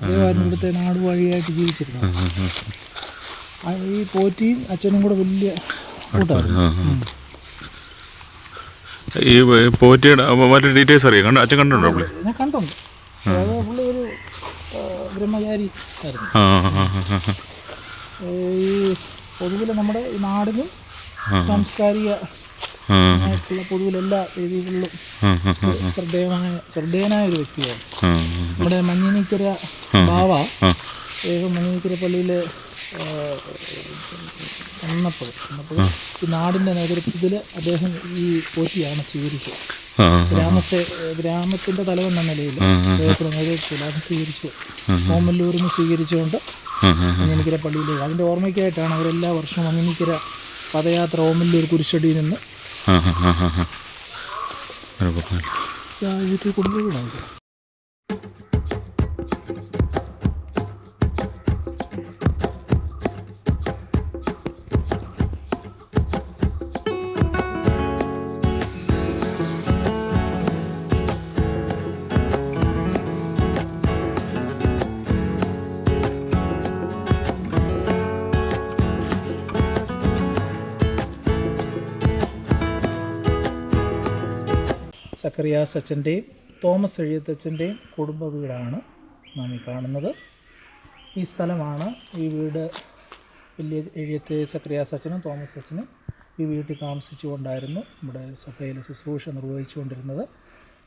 അദ്ദേഹമായിരുന്നു ഇവിടുത്തെ നാട് വഴിയായിട്ട് ജീവിച്ചിരുന്നത് ഈ പോറ്റിയും അച്ഛനും കൂടെ വലിയ കൂട്ടായിരുന്നു. ഈ പോറ്റിയുടെ മറ്റു ഡീറ്റെയിൽസ് അറിയാം? കണ്ട അച്ഛൻ കണ്ടോ പുള്ളി? ഞാൻ കണ്ടുണ്ട് പുള്ളി ഒരു ബ്രഹ്മചാരി ആയിരുന്നു. ഈ പൊതുവിൽ നമ്മുടെ ഈ നാടിനും സാംസ്കാരിക ആയിട്ടുള്ള പൊതുവിൽ എല്ലാ രീതികളിലും ശ്രദ്ധേയനായ ശ്രദ്ധേയനായ ഒരു വ്യക്തിയാണ്. നമ്മുടെ മഞ്ഞിനിക്കര ബാവ അദ്ദേഹം മഞ്ഞിനിക്കര പള്ളിയിൽ വന്നപ്പോൾ ഈ നാടിന്റെ നേതൃത്വത്തിൽ അദ്ദേഹം ഈ പോറ്റിയാണ് സ്വീകരിച്ചത്. ആ, ഗ്രാമത്തിന്റെ എന്ന നിലയിൽ അദ്ദേഹത്തിന് നേതൃത്വത്തിൽ അത് സ്വീകരിച്ചു. ഓമല്ലൂരിൽ നിന്ന് സ്വീകരിച്ചുകൊണ്ട്. മഞ്ഞിനിക്കര പള്ളിയിലേക്ക്. അതിന്റെ ഓർമ്മയ്ക്കായിട്ടാണ് അവരെല്ലാ വർഷവും മഞ്ഞിനിക്കര പദയാത്ര ഓമല്ലൂർ കുരിശടിയിൽ നിന്ന് ആ, ആ, ആ, ആ, ആ. ഒരു സക്കറിയാസ് അച്ഛന്റെയും തോമസ് എഴുത്തച്ഛന്റെയും കുടുംബ വീടാണ് നാം ഈ കാണുന്നത്. ഈ സ്ഥലമാണ് ഈ വീട് വലിയ എഴുത്ത് സക്രിയാസ് അച്ഛനും തോമസ് അച്ഛനും ഈ വീട്ടിൽ താമസിച്ചുകൊണ്ടായിരുന്നു നമ്മുടെ സഭയിൽ ശുശ്രൂഷ നിർവഹിച്ചുകൊണ്ടിരുന്നത്.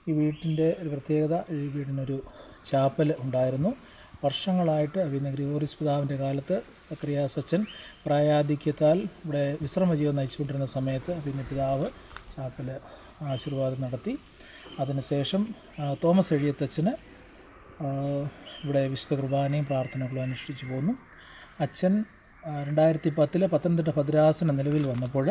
ഈ വീട്ടിന്റെ ഒരു പ്രത്യേകത ഈ വീടിനൊരു ചാപ്പൽ ഉണ്ടായിരുന്നു. വർഷങ്ങളായിട്ട് അഭിനയ ഗ്രിഗോറിസ് പിതാവിന്റെ കാലത്ത് സക്രിയാസ് അച്ഛൻ പ്രായാധിക്യത്താൽ ഇവിടെ വിശ്രമജീവൻ നയിച്ചുകൊണ്ടിരുന്ന സമയത്ത് പിന്നെ പിതാവ് ചാപ്പൽ ആശീർവാദം നടത്തി. അതിനുശേഷം തോമസ് എഴുതിയത്തച്ഛന് ഇവിടെ വിശുദ്ധ കുർബാനയും പ്രാർത്ഥനകളും അനുഷ്ഠിച്ചു പോന്നു. അച്ഛൻ രണ്ടായിരത്തി പത്തിലെ പത്തനംതിട്ട ഭദ്രാസന നിലവിൽ വന്നപ്പോൾ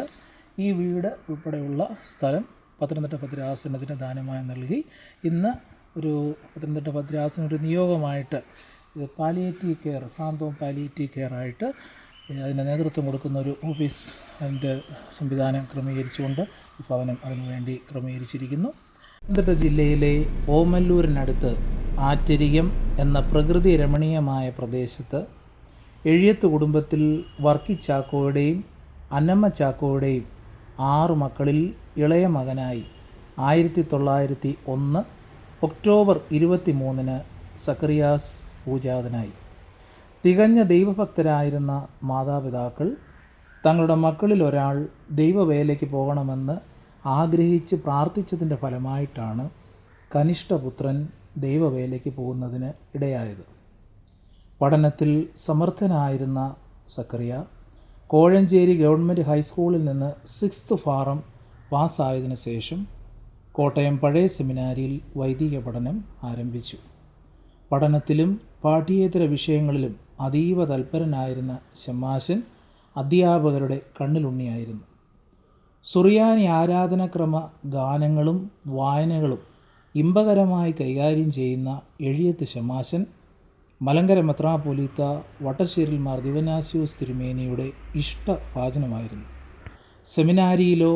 ഈ വീട് ഉൾപ്പെടെയുള്ള സ്ഥലം പത്തനംതിട്ട ഭദ്രാസനത്തിന് ദാനമായി നൽകി. ഇന്ന് ഒരു പത്തനംതിട്ട ഭദ്രാസന ഒരു നിയോഗമായിട്ട് പാലിയേറ്റീവ് കെയർ സാന്തവും പാലിയേറ്റീവ് കെയർ ആയിട്ട് അതിന് നേതൃത്വം കൊടുക്കുന്ന ഒരു ഓഫീസ് അതിന്റെ സംവിധാനം ക്രമീകരിച്ചുകൊണ്ട് ഭവനം അതിനുവേണ്ടി ക്രമീകരിച്ചിരിക്കുന്നു. പത്തനംതിട്ട ജില്ലയിലെ ഓമല്ലൂരിനടുത്ത് ആറ്റരികം എന്ന പ്രകൃതി രമണീയമായ പ്രദേശത്ത് എഴിയത്ത് കുടുംബത്തിൽ വർക്കി ചാക്കോയുടെയും അന്നമ്മ ചാക്കോയുടെയും ആറു മക്കളിൽ ഇളയ മകനായി ആയിരത്തി തൊള്ളായിരത്തി ഒന്ന് ഒക്ടോബർ ഇരുപത്തി മൂന്നിന് സക്രിയാസ് പൂജാതനായി. തികഞ്ഞ ദൈവഭക്തരായിരുന്ന മാതാപിതാക്കൾ തങ്ങളുടെ മക്കളിൽ ഒരാൾ ദൈവവേലയ്ക്ക് പോകണമെന്ന് ആഗ്രഹിച്ച് പ്രാർത്ഥിച്ചതിന്റെ ഫലമായിട്ടാണ് കനിഷ്ഠപുത്രൻ ദൈവവേലയ്ക്ക് പോകുന്നതിന് ഇടയായത്. പഠനത്തിൽ സമർത്ഥനായിരുന്ന സക്കറിയ കോഴഞ്ചേരി ഗവൺമെന്റ് ഹൈസ്കൂളിൽ നിന്ന് സിക്സ്ത് ഫാറം പാസ്സായതിനു ശേഷം കോട്ടയം പഴയ സെമിനാരിയിൽ വൈദിക പഠനം ആരംഭിച്ചു. പഠനത്തിലും പാഠ്യേതര വിഷയങ്ങളിലും അതീവ തൽപരനായിരുന്ന ശമാശൻ അധ്യാപകരുടെ കണ്ണിലുണ്ണിയായിരുന്നു. സുറിയാനി ആരാധനക്രമ ഗാനങ്ങളും വായനകളും ഇമ്പകരമായി കൈകാര്യം ചെയ്യുന്ന എഴിയത്ത് ശമാശൻ മലങ്കര മെത്രാപൊലീത്ത വട്ടശ്ശേരിൽ മാർ ദിവനാസ്യൂസ് തിരുമേനിയുടെ ഇഷ്ട വാചനമായിരുന്നു സെമിനാരിയിലോ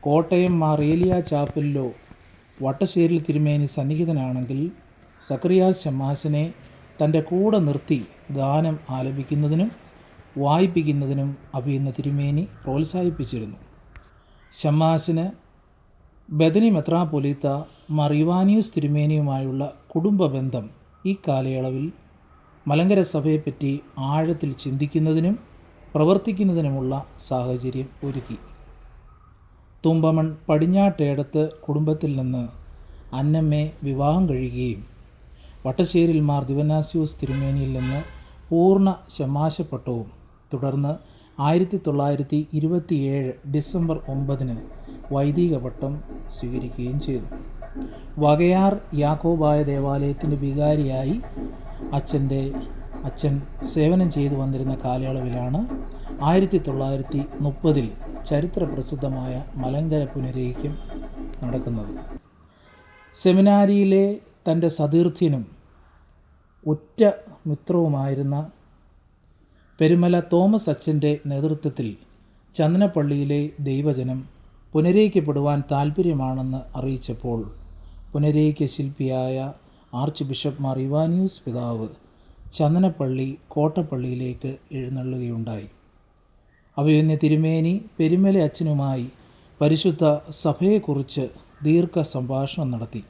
കോട്ടയം മാർ ഏലിയ ചാപ്പലിലോ വട്ടശ്ശേരിൽ തിരുമേനി സന്നിഹിതനാണെങ്കിൽ സക്രിയാസ് ശമാശനെ തന്റെ കൂടെ നിർത്തി ഗാനം ആലപിക്കുന്നതിനും വായിപ്പിക്കുന്നതിനും അഭിയുന്ന തിരുമേനി പ്രോത്സാഹിപ്പിച്ചിരുന്നു. ഷമാസിന് ബദനി മെത്രാപ്പൊലീത്ത മറിവാനിയൂസ് തിരുമേനിയുമായുള്ള കുടുംബ ബന്ധം ഈ കാലയളവിൽ മലങ്കര സഭയെപ്പറ്റി ആഴത്തിൽ ചിന്തിക്കുന്നതിനും പ്രവർത്തിക്കുന്നതിനുമുള്ള സാഹചര്യം ഒരുക്കി. തുമ്പമൺ പടിഞ്ഞാട്ടേടത്ത് കുടുംബത്തിൽ നിന്ന് അന്നമ്മയെ വിവാഹം കഴിയുകയും വട്ടശ്ശേരിൽ മാർ ദിവനാസ്യൂസ് തിരുമേനിയിൽ നിന്ന് പൂർണ ശമാശപ്പട്ടവും തുടർന്ന് ആയിരത്തി തൊള്ളായിരത്തി ഇരുപത്തിയേഴ് ഡിസംബർ ഒമ്പതിന് വൈദിക പട്ടം സ്വീകരിക്കുകയും ചെയ്തു. വകയാർ യാക്കോബായ ദേവാലയത്തിന്റെ വികാരിയായി അച്ഛന്റെ അച്ഛൻ സേവനം ചെയ്തു വന്നിരുന്ന കാലയളവിലാണ് ആയിരത്തി തൊള്ളായിരത്തി മുപ്പതിൽ ചരിത്ര പ്രസിദ്ധമായ മലങ്കര പുനരേഖ്യം നടക്കുന്നത്. സെമിനാരിയിലെ തന്റെ സതീർത്ഥ്യനും ഒറ്റ മിത്രവുമായിരുന്ന പെരുമല തോമസ് അച്ഛന്റെ നേതൃത്വത്തിൽ ചന്ദനപ്പള്ളിയിലെ ദൈവജനം പുനരയിക്കപ്പെടുവാൻ താൽപ്പര്യമാണെന്ന് അറിയിച്ചപ്പോൾ പുനരയിക്ക ശില്പിയായ ആർച്ച് ബിഷപ്പ് മാർ ഇവാനിയൂസ് പിതാവ് ചന്ദനപ്പള്ളി കോട്ടപ്പള്ളിയിലേക്ക് എഴുന്നള്ളുകയുണ്ടായി. അവയൊന്ന് തിരുമേനി പെരുമല അച്ഛനുമായി പരിശുദ്ധ സഭയെക്കുറിച്ച് ദീർഘ സംഭാഷണം നടത്തി.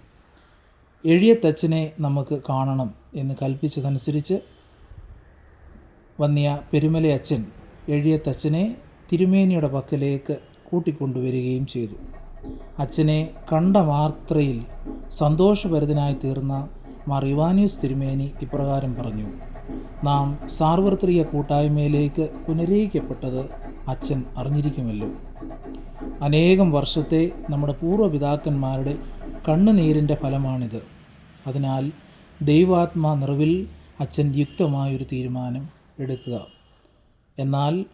എഴിയത്തച്ഛനെ നമുക്ക് കാണണം എന്ന് കൽപ്പിച്ചതനുസരിച്ച് വന്നിയ പെരുമല അച്ഛൻ എഴിയത്തച്ഛനെ തിരുമേനിയുടെ പക്കലേക്ക് കൂട്ടിക്കൊണ്ടുവരികയും ചെയ്തു. അച്ഛനെ കണ്ട മാത്രയിൽ സന്തോഷഭരിതനായി തീർന്ന മാർ ഇവാനിയൂസ് തിരുമേനി ഇപ്രകാരം പറഞ്ഞു നാം സാർവത്രിക കൂട്ടായ്മയിലേക്ക് പുനരയിക്കപ്പെട്ടത് അച്ഛൻ അറിഞ്ഞിരിക്കുമല്ലോ. അനേകം വർഷത്തെ നമ്മുടെ പൂർവപിതാക്കന്മാരുടെ കണ്ണുനീരിന്റെ ഫലമാണിത്. അതിനാൽ ദൈവാത്മാ നിറവിൽ അച്ഛൻ യുക്തമായൊരു തീരുമാനം എടുക്കുക. എന്നാൽ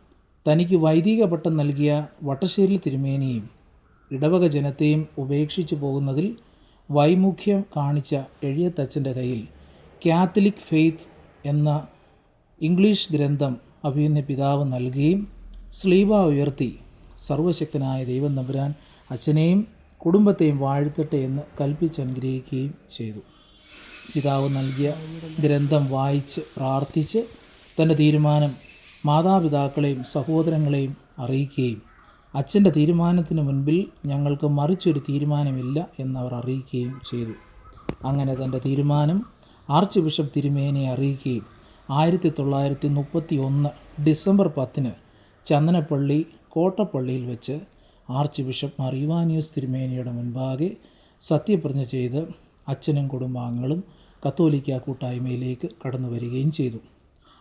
തനിക്ക് വൈദിക പട്ടം നൽകിയ വട്ടശ്ശേരി തിരുമേനിയും ഇടവക ജനത്തെയും ഉപേക്ഷിച്ചു പോകുന്നതിൽ വൈമുഖ്യം കാണിച്ച എഴിയത്തച്ഛന്റെ കയ്യിൽ കാത്തലിക് ഫെയ്ത്ത് എന്ന ഇംഗ്ലീഷ് ഗ്രന്ഥം അഭിയുന്ന പിതാവ് നൽകുകയും സ്ലീവ ഉയർത്തി സർവശക്തനായ ദൈവം നമ്പുരാൻ അച്ഛനെയും കുടുംബത്തെയും വാഴ്ത്തട്ടെ എന്ന് കൽപ്പിച്ചനുഗ്രഹിക്കുകയും ചെയ്തു. പിതാവ് നൽകിയ ഗ്രന്ഥം വായിച്ച് പ്രാർത്ഥിച്ച് തന്റെ തീരുമാനം മാതാപിതാക്കളെയും സഹോദരങ്ങളെയും അറിയിക്കുകയും അച്ഛന്റെ തീരുമാനത്തിന് മുൻപിൽ ഞങ്ങൾക്ക് മറിച്ചൊരു തീരുമാനമില്ല എന്നവർ അറിയിക്കുകയും ചെയ്തു. അങ്ങനെ തന്റെ തീരുമാനം ആർച്ച് ബിഷപ്പ് തിരുമേനെ അറിയിക്കുകയും ആയിരത്തി തൊള്ളായിരത്തി മുപ്പത്തി ഒന്ന് ഡിസംബർ പത്തിന് ചന്ദനപ്പള്ളി കോട്ടപ്പള്ളിയിൽ വെച്ച് ആർച്ച് ബിഷപ്പ് മാർ ഇവാനിയോസ് തിരുമേനിയുടെ മുൻപാകെ സത്യപ്രതിജ്ഞ ചെയ്ത് അച്ഛനും കുടുംബാംഗങ്ങളും കത്തോലിക്ക കൂട്ടായ്മയിലേക്ക് കടന്നു വരികയും ചെയ്തു.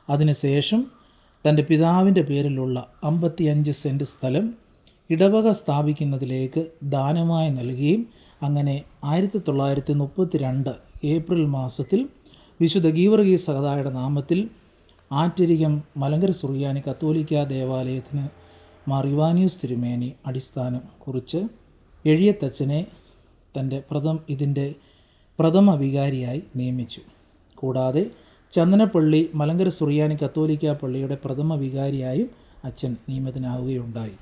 അതിനുശേഷം തന്റെ പിതാവിന്റെ പേരിലുള്ള അമ്പത്തിയഞ്ച് സെന്റ് സ്ഥലം ഇടവക സ്ഥാപിക്കുന്നതിലേക്ക് ദാനമായി നൽകുകയും അങ്ങനെ ആയിരത്തി തൊള്ളായിരത്തി മുപ്പത്തി രണ്ട് ഏപ്രിൽ മാസത്തിൽ വിശുദ്ധ ഗീവർഗീ സഹതായുടെ നാമത്തിൽ ആറ്റരികം മലങ്കര സുറിയാനി കത്തോലിക്ക ദേവാലയത്തിന് മറിവാനിയൂസ് തിരുമേനി അടിസ്ഥാനം കുറിച്ച് എഴിയത്തച്ഛനെ തന്റെ പ്രഥം ഇതിന്റെ പ്രഥമ വികാരിയായി നിയമിച്ചു. കൂടാതെ ചന്ദനപ്പള്ളി മലങ്കര സുറിയാനി കത്തോലിക്ക പള്ളിയുടെ പ്രഥമ വികാരിയായും അച്ഛൻ നിയമിതനാവുകയുണ്ടായി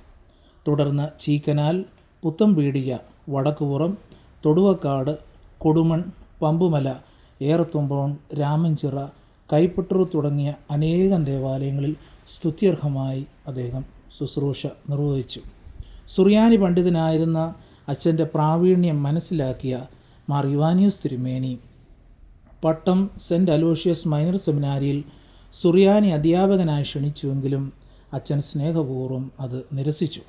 തുടർന്ന് ചീക്കനാൽ പുത്തംപീടിക വടക്കുപുറം തൊടുവക്കാട് കൊടുമൺ പമ്പുമല ഏറത്തുമ്പോൺ രാമൻചിറ കൈപ്പട്ടൂർ തുടങ്ങിയ അനേകം ദേവാലയങ്ങളിൽ സ്തുത്യർഹമായി അദ്ദേഹം ശുശ്രൂഷ നിർവഹിച്ചു. സുറിയാനി പണ്ഡിതനായിരുന്ന അച്ഛന്റെ പ്രാവീണ്യം മനസ്സിലാക്കിയ മാർ യുവാനിയൂസ് തിരുമേനി പട്ടം സെന്റ് അലോഷ്യസ് മൈനർ സെമിനാരിയിൽ സുറിയാനി അധ്യാപകനായി ക്ഷണിച്ചുവെങ്കിലും അച്ഛൻ സ്നേഹപൂർവം അത് നിരസിച്ചു.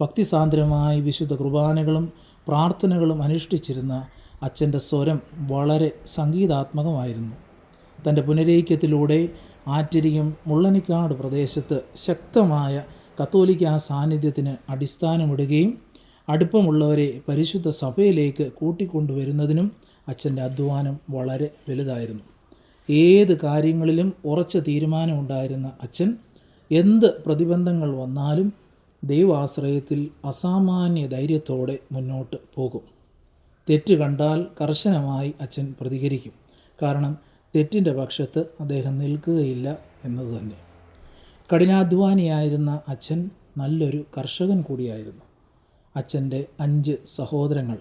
ഭക്തിസാന്ദ്രമായി വിശുദ്ധ കുർബാനകളും പ്രാർത്ഥനകളും അനുഷ്ഠിച്ചിരുന്ന അച്ഛന്റെ സ്വരം വളരെ സംഗീതാത്മകമായിരുന്നു. തന്റെ പുനരൈക്യത്തിലൂടെ ആറ്റരിയും മുള്ളനിക്കാട് പ്രദേശത്ത് ശക്തമായ കത്തോലിക്ക സാന്നിധ്യത്തിന് അടിസ്ഥാനമിടുകയും അടുപ്പമുള്ളവരെ പരിശുദ്ധ സഭയിലേക്ക് കൂട്ടിക്കൊണ്ടുവരുന്നതിനും അച്ഛന്റെ അധ്വാനം വളരെ വലുതായിരുന്നു. ഏത് കാര്യങ്ങളിലും ഉറച്ച തീരുമാനമുണ്ടായിരുന്ന അച്ഛൻ എന്ത് പ്രതിബന്ധങ്ങൾ വന്നാലും ദൈവാശ്രയത്തിൽ അസാമാന്യ ധൈര്യത്തോടെ മുന്നോട്ട് പോകും. തെറ്റ് കണ്ടാൽ കർശനമായി അച്ഛൻ പ്രതികരിക്കും. കാരണം തെറ്റിന്റെ പക്ഷത്ത് അദ്ദേഹം നിൽക്കുകയില്ല എന്നത് തന്നെ. കഠിനാധ്വാനിയായിരുന്ന അച്ഛൻ നല്ലൊരു കർഷകൻ കൂടിയായിരുന്നു. അച്ഛന്റെ അഞ്ച് സഹോദരങ്ങൾ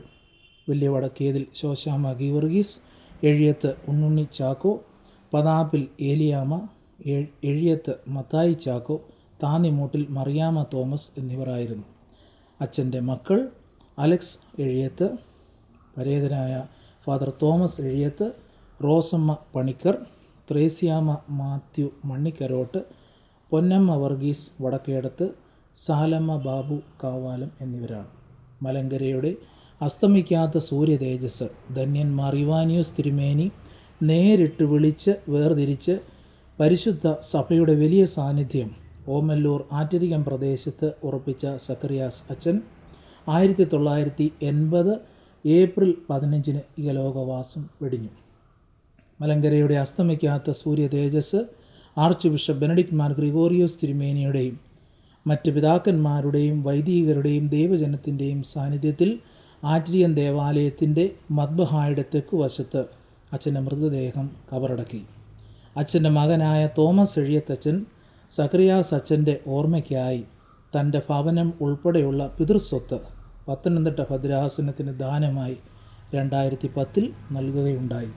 വലിയ വടക്കേതിൽ ശോശാമ ഗീവർഗീസ് എഴിയത്ത് ഉണ്ണുണ്ണി ചാക്കോ പതാപ്പിൽ ഏലിയാമ എഴിയത്ത് മത്തായി ചാക്കോ താന്നിമൂട്ടിൽ മറിയാമ തോമസ് എന്നിവരായിരുന്നു. അച്ഛന്റെ മക്കൾ അലക്സ് എഴിയത്ത് പരേതനായ ഫാദർ തോമസ് എഴിയത്ത് റോസമ്മ പണിക്കർ ത്രേസ്യാമ മാത്യു മണ്ണിക്കരോട്ട് പൊന്നമ്മ വർഗീസ് വടക്കേടത്ത് സാലമ്മ ബാബു കാവാലം എന്നിവരാണ്. മലങ്കരയുടെ അസ്തമിക്കാത്ത സൂര്യ തേജസ് ധന്യന്മാർ ഇവാനിയോസ് തിരുമേനി നേരിട്ട് വിളിച്ച് വേർതിരിച്ച് പരിശുദ്ധ സഭയുടെ വലിയ സാന്നിധ്യം ഓമല്ലൂർ ആറ്റരികം പ്രദേശത്ത് ഉറപ്പിച്ച സക്കറിയാസ് അച്ഛൻ ആയിരത്തി തൊള്ളായിരത്തി എൺപത് ഏപ്രിൽ പതിനഞ്ചിന് ഇഹലോകവാസം വെടിഞ്ഞു. മലങ്കരയുടെ അസ്തമിക്കാത്ത സൂര്യ തേജസ് archbishop Benedict Mar Gregorios തിരുമേനിയുടെയും മറ്റ് പിതാക്കന്മാരുടെയും വൈദികരുടെയും ദൈവജനത്തിന്റെയും സാന്നിധ്യത്തിൽ ആറ്റിരിയൻ ദേവാലയത്തിന്റെ മദ്ബഹായുടെ തെക്കുവശത്ത് അച്ഛന്റെ മൃതദേഹം കബറടക്കി. അച്ഛന്റെ മകനായ തോമസ് എഴിയത്തച്ഛൻ സക്രിയാസ് അച്ഛന്റെ ഓർമ്മയ്ക്കായി തന്റെ ഭവനം ഉൾപ്പെടെയുള്ള പിതൃസ്വത്ത് പത്തനംതിട്ട ഭദ്രാസനത്തിന് ദാനമായി രണ്ടായിരത്തി പത്തിൽ നൽകുകയുണ്ടായി.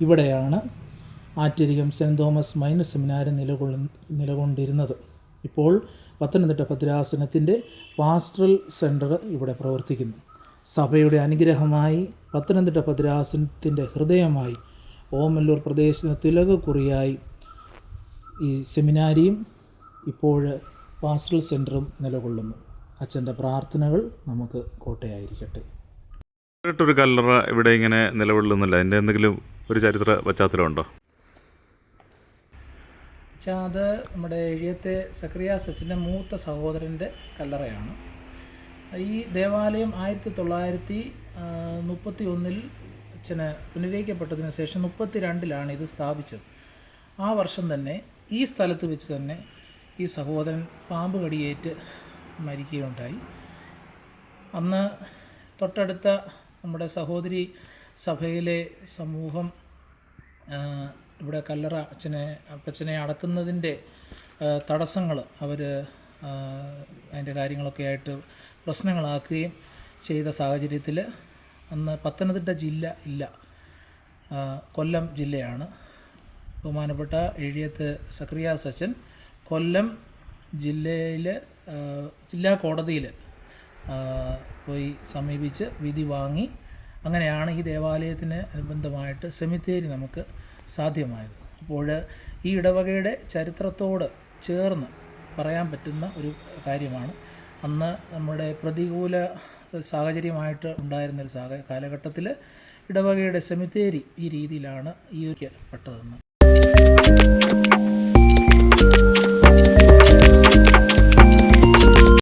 ഇവിടെയാണ് ആറ്റിരികം സെന്റ് തോമസ് മൈനസ് സെമിനാരി നിലകൊള്ള നിലകൊണ്ടിരുന്നത്. ഇപ്പോൾ പത്തനംതിട്ട ഭദ്രാസനത്തിന്റെ പാസ്റ്ററൽ സെന്റർ ഇവിടെ പ്രവർത്തിക്കുന്നു. സഭയുടെ അനുഗ്രഹമായി പത്തനംതിട്ട ഭദ്രാസനത്തിന്റെ ഹൃദയമായി ഓമല്ലൂർ പ്രദേശത്തിന് തിലകക്കുറിയായി ഈ സെമിനാരിയും ഇപ്പോൾ പാസ്റ്റൽ സെന്ററും നിലകൊള്ളുന്നു. അച്ഛന്റെ പ്രാർത്ഥനകൾ നമുക്ക് കോട്ടയായിരിക്കട്ടെ. ഒരു കല്ലറ ഇവിടെ ഇങ്ങനെ നിലകൊള്ളുന്നില്ല. അതിന്റെ എന്തെങ്കിലും ഒരു ചരിത്ര പശ്ചാത്തലമുണ്ടോ? അച്ഛാ അത് നമ്മുടെ എഴുത്തെ സക്രിയ സച്ചിന്റെ മൂത്ത സഹോദരന്റെ കല്ലറയാണ്. ഈ ദേവാലയം ആയിരത്തി തൊള്ളായിരത്തി മുപ്പത്തി ഒന്നിൽ അച്ഛന് പുനരയിക്കപ്പെട്ടതിന് ശേഷം മുപ്പത്തി രണ്ടിലാണ് ഇത് സ്ഥാപിച്ചത്. ആ വർഷം തന്നെ ഈ സ്ഥലത്ത് വെച്ച് തന്നെ ഈ സഹോദരൻ പാമ്പ് കടിയേറ്റ് മരിക്കുകയുണ്ടായി. അന്ന് തൊട്ടടുത്ത നമ്മുടെ സഹോദരി സഭയിലെ സമൂഹം ഇവിടെ കല്ലറ അച്ഛനെ അപ്പച്ചനെ അടക്കുന്നതിന്റെ തടസ്സങ്ങൾ അവർ അതിന്റെ കാര്യങ്ങളൊക്കെ ആയിട്ട് പ്രശ്നങ്ങളാക്കുകയും ചെയ്ത സാഹചര്യത്തിൽ അന്ന് പത്തനംതിട്ട ജില്ല ഇല്ല. കൊല്ലം ജില്ലയാണ്. ബഹുമാനപ്പെട്ട എഴിയത്ത് സക്രിയ സച്ചൻ കൊല്ലം ജില്ലയിൽ ജില്ലാ കോടതിയിൽ പോയി സമീപിച്ച് വിധി വാങ്ങി അങ്ങനെയാണ് ഈ ദേവാലയത്തിന് അനുബന്ധമായിട്ട് സെമിത്തേരി നമുക്ക് സാധ്യമായത്. അപ്പോൾ ഈ ഇടവകയുടെ ചരിത്രത്തോട് ചേർന്ന് പറയാൻ പറ്റുന്ന ഒരു കാര്യമാണ്. അന്ന് നമ്മുടെ പ്രതികൂല സാഹചര്യമായിട്ട് ഉണ്ടായിരുന്ന ഒരു സാഹ കാലഘട്ടത്തിൽ ഇടവകയുടെ സെമിത്തേരി ഈ രീതിയിലാണ് ഈ ഒരു പെട്ടതെന്ന്.